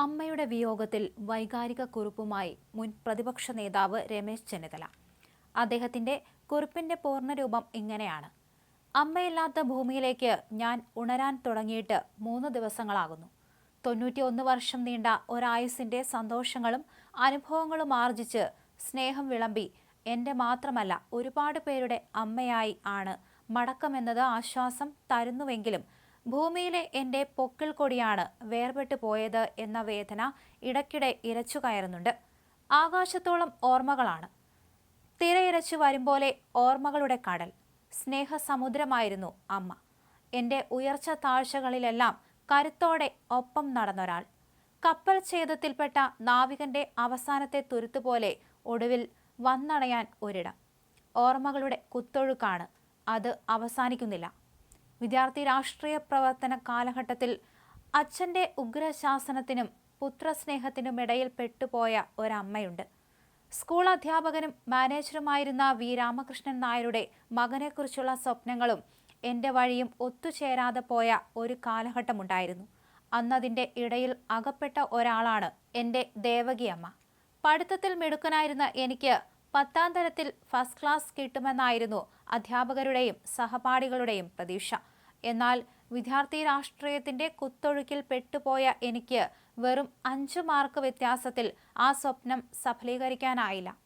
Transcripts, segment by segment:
അമ്മയുടെ വിയോഗത്തിൽ വൈകാരിക കുറിപ്പുമായി മുൻ പ്രതിപക്ഷ നേതാവ് രമേശ് ചെന്നിത്തല. അദ്ദേഹത്തിന്റെ കുറിപ്പിന്റെ പൂർണരൂപം ഇങ്ങനെയാണ്. അമ്മയില്ലാത്ത ഭൂമിയിലേക്ക് ഞാൻ ഉണരാൻ തുടങ്ങിയിട്ട് മൂന്ന് ദിവസങ്ങളാകുന്നു. തൊണ്ണൂറ്റിയൊന്ന് വർഷം നീണ്ട ഒരായുസിന്റെ സന്തോഷങ്ങളും അനുഭവങ്ങളും ആർജിച്ച് സ്നേഹം വിളമ്പി എന്റെ മാത്രമല്ല ഒരുപാട് പേരുടെ അമ്മയായി ആണ് മടക്കമെന്നത് ആശ്വാസം തരുന്നുവെങ്കിലും ഭൂമിയിലെ എന്റെ പൊക്കിൾ കൊടിയാണ് വേർപെട്ടു പോയത് എന്ന വേദന ഇടയ്ക്കിടെ ഇരച്ചു കയറുന്നുണ്ട്. ആകാശത്തോളം ഓർമ്മകളാണ്. തിരയിരച്ചു വരും പോലെ ഓർമ്മകളുടെ കടൽ. സ്നേഹസമുദ്രമായിരുന്നു അമ്മ. എന്റെ ഉയർച്ച താഴ്ചകളിലെല്ലാം കരുത്തോടെ ഒപ്പം നടന്നൊരാൾ. കപ്പൽ ഛേദത്തിൽപ്പെട്ട നാവികന്റെ അവസാനത്തെ തുരുത്തുപോലെ ഒടുവിൽ വന്നണയാൻ ഒരിടം. ഓർമ്മകളുടെ കുത്തൊഴുക്കാണ്. അത് അവസാനിക്കുന്നില്ല. വിദ്യാർത്ഥി രാഷ്ട്രീയ പ്രവർത്തന കാലഘട്ടത്തിൽ അച്ഛന്റെ ഉഗ്രശാസനത്തിനും പുത്രസ്നേഹത്തിനും ഇടയിൽ പെട്ടുപോയ ഒരമ്മയുണ്ട്. സ്കൂൾ അധ്യാപകനും മാനേജറുമായിരുന്ന വി. രാമകൃഷ്ണൻ നായരുടെ മകനെക്കുറിച്ചുള്ള സ്വപ്നങ്ങളും എന്റെ വഴിയും ഒത്തുചേരാതെ പോയ ഒരു കാലഘട്ടമുണ്ടായിരുന്നു. അന്നതിന്റെ ഇടയിൽ അകപ്പെട്ട ഒരാളാണ് എന്റെ ദേവകിയമ്മ. പഠിത്തത്തിൽ മിടുക്കനായിരുന്ന എനിക്ക് പത്താം തരത്തിൽ ഫസ്റ്റ് ക്ലാസ് കിട്ടുമെന്നായിരുന്നു അധ്യാപകരുടെയും സഹപാഠികളുടെയും പ്രതീക്ഷ. എന്നാൽ വിദ്യാർത്ഥി രാഷ്ട്രീയത്തിന്റെ കുത്തൊഴുക്കിൽ പെട്ടുപോയ എനിക്ക് വെറും അഞ്ചു മാർക്ക് വ്യത്യാസത്തിൽ ആ സ്വപ്നം സഫലീകരിക്കാനായില്ല.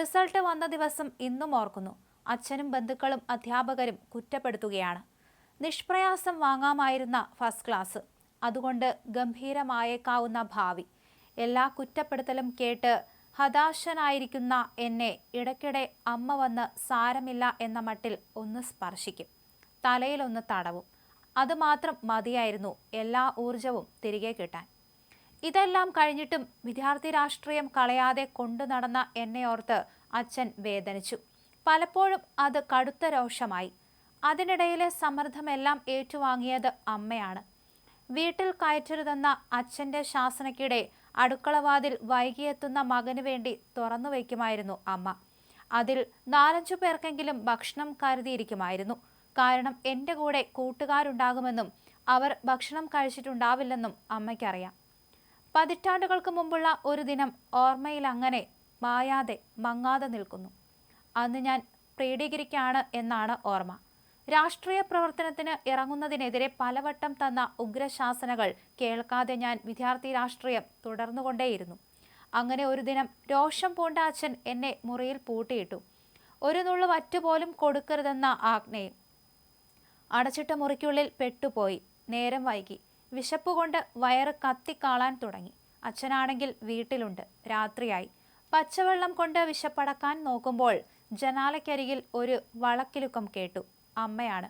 റിസൾട്ട് വന്ന ദിവസം ഇന്നും ഓർക്കുന്നു. അച്ഛനും ബന്ധുക്കളും അധ്യാപകരും കുറ്റപ്പെടുത്തുകയാണ്. നിഷ്പ്രയാസം വാങ്ങാമായിരുന്ന ഫസ്റ്റ് ക്ലാസ്. അതുകൊണ്ട് ഗംഭീരമായേക്കാവുന്ന ഭാവി. എല്ലാ കുറ്റപ്പെടുത്തലും കേട്ട് ഹതാശനായിരിക്കുന്ന എന്നെ ഇടയ്ക്കിടെ അമ്മ വന്ന് സാരമില്ല എന്ന മട്ടിൽ ഒന്ന് സ്പർശിക്കും. തലയിലൊന്ന് തടവും. അതുമാത്രം മതിയായിരുന്നു എല്ലാ ഊർജവും തിരികെ കിട്ടാൻ. ഇതെല്ലാം കഴിഞ്ഞിട്ടും വിദ്യാർത്ഥി രാഷ്ട്രീയം കളയാതെ കൊണ്ടു നടന്ന എന്നെ ഓർത്ത് അച്ഛൻ വേദനിച്ചു. പലപ്പോഴും അത് കടുത്ത രോഷമായി. അതിനിടയിലെ സമ്മർദ്ദമെല്ലാം ഏറ്റുവാങ്ങിയത് അമ്മയാണ്. വീട്ടിൽ കയറ്റരുതെന്ന അച്ഛന്റെ ശാസനയ്ക്കിടെ അടുക്കളവാതിൽ വൈകിയെത്തുന്ന മകന് വേണ്ടി തുറന്നു വയ്ക്കുമായിരുന്നു അമ്മ. അതിൽ നാലഞ്ചു പേർക്കെങ്കിലും ഭക്ഷണം കരുതിയിരിക്കുമായിരുന്നു. കാരണം എന്റെ കൂടെ കൂട്ടുകാരുണ്ടാകുമെന്നും അവർ ഭക്ഷണം കഴിച്ചിട്ടുണ്ടാവില്ലെന്നും അമ്മയ്ക്കറിയാം. പതിറ്റാണ്ടുകൾക്ക് മുമ്പുള്ള ഒരു ദിനം ഓർമ്മയിൽ അങ്ങനെ മായാതെ മങ്ങാതെ നിൽക്കുന്നു. അന്ന് ഞാൻ പ്രീഡിഗ്രിക്കാണ് എന്നാണ് ഓർമ്മ. രാഷ്ട്രീയ പ്രവർത്തനത്തിന് ഇറങ്ങുന്നതിനെതിരെ പലവട്ടം തന്ന ഉഗ്രശാസനകൾ കേൾക്കാതെ ഞാൻ വിദ്യാർത്ഥി രാഷ്ട്രീയം തുടർന്നുകൊണ്ടേയിരുന്നു. അങ്ങനെ ഒരു ദിനം രോഷം പൂണ്ട അച്ഛൻ എന്നെ മുറിയിൽ പൂട്ടിയിട്ടു. ഒരു നുള്ളു വറ്റുപോലും കൊടുക്കരുതെന്ന ആജ്ഞയും അടച്ചിട്ട മുറിക്കുള്ളിൽ പെട്ടുപോയി. നേരം വൈകി. വിശപ്പ് കൊണ്ട് വയറ് കത്തിക്കാളാൻ തുടങ്ങി. അച്ഛനാണെങ്കിൽ വീട്ടിലുണ്ട്. രാത്രിയായി. പച്ചവെള്ളം കൊണ്ട് വിശപ്പടക്കാൻ നോക്കുമ്പോൾ ജനാലയ്ക്കരികിൽ ഒരു വളക്കിലുക്കം കേട്ടു. അമ്മയാണ്.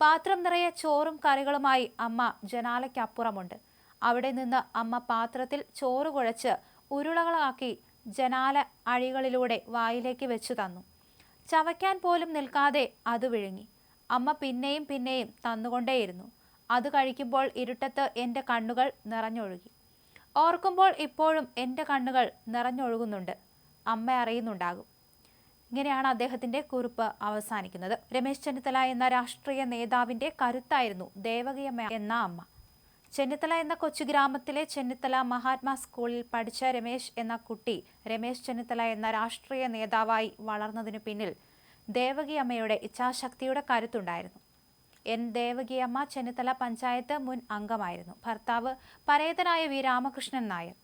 പാത്രം നിറയെ ചോറും കറികളുമായി അമ്മ ജനാലയ്ക്കപ്പുറമുണ്ട്. അവിടെ നിന്ന് അമ്മ പാത്രത്തിൽ ചോറ് കുഴച്ച് ഉരുളകളാക്കി ജനാല അഴികളിലൂടെ വായിലേക്ക് വെച്ചു തന്നു. ചവയ്ക്കാൻ പോലും നിൽക്കാതെ അത് വിഴുങ്ങി. അമ്മ പിന്നെയും പിന്നെയും തന്നുകൊണ്ടേയിരുന്നു. അത് കഴിക്കുമ്പോൾ ഇരുട്ടത്ത് എന്റെ കണ്ണുകൾ നിറഞ്ഞൊഴുകി. ഓർക്കുമ്പോൾ ഇപ്പോഴും എന്റെ കണ്ണുകൾ നിറഞ്ഞൊഴുകുന്നുണ്ട്. അമ്മ അറിയുന്നുണ്ടാകും. ഇങ്ങനെയാണ് അദ്ദേഹത്തിന്റെ കുറിപ്പ് അവസാനിക്കുന്നത്. രമേശ് ചെന്നിത്തല എന്ന രാഷ്ട്രീയ നേതാവിന്റെ കരുത്തായിരുന്നു ദേവകിയമ്മ എന്ന അമ്മ. ചെന്നിത്തല എന്ന കൊച്ചു ഗ്രാമത്തിലെ ചെന്നിത്തല മഹാത്മാ സ്കൂളിൽ പഠിച്ച രമേശ് എന്ന കുട്ടി രമേശ് ചെന്നിത്തല എന്ന രാഷ്ട്രീയ നേതാവായി വളർന്നതിനു പിന്നിൽ ദേവകിയമ്മയുടെ ഇച്ഛാശക്തിയുടെ കരുത്തുണ്ടായിരുന്നു. എൻ. ദേവകിയമ്മ ചെന്നിത്തല പഞ്ചായത്ത് മുൻ അംഗമായിരുന്നു. ഭർത്താവ് പരേതനായ വി. രാമകൃഷ്ണൻ നായർ.